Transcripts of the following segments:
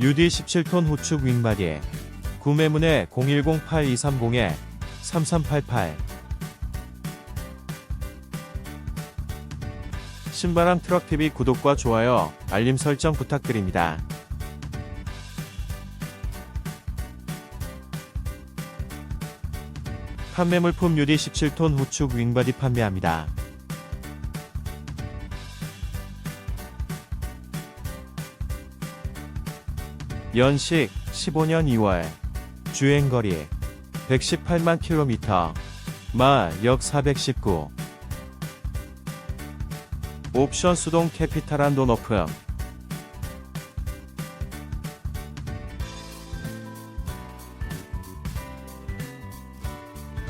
UD 17톤 후축 윙바디 구매문의 010-8230-3388 신바람 트럭TV 구독과 좋아요, 알림 설정 부탁드립니다. 판매 물품 UD 17톤 후축 윙바디 판매합니다. 연식 15년 2월 주행거리 118만 킬로미터 마력 419 옵션 수동 캐피탈한 돈 오프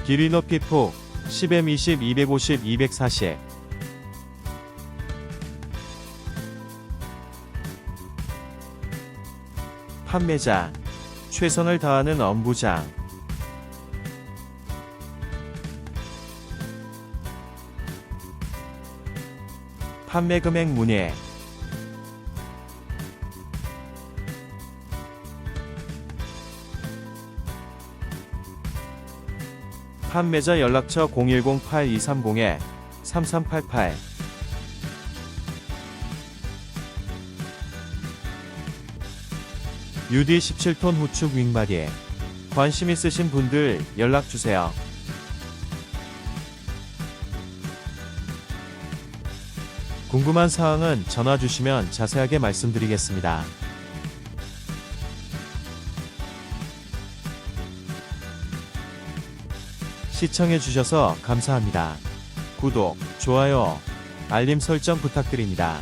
길이 높이 폭 10m 20 250 240 판매자 최선을 다하는 엄부장. 판매 금액 문의. 판매자 연락처 010-8230-3388 UD 17톤 후축 윙바디 관심 있으신 분들 연락 주세요. 궁금한 사항은 전화 주시면 자세하게 말씀드리겠습니다. 시청해 주셔서 감사합니다. 구독, 좋아요, 알림 설정 부탁드립니다.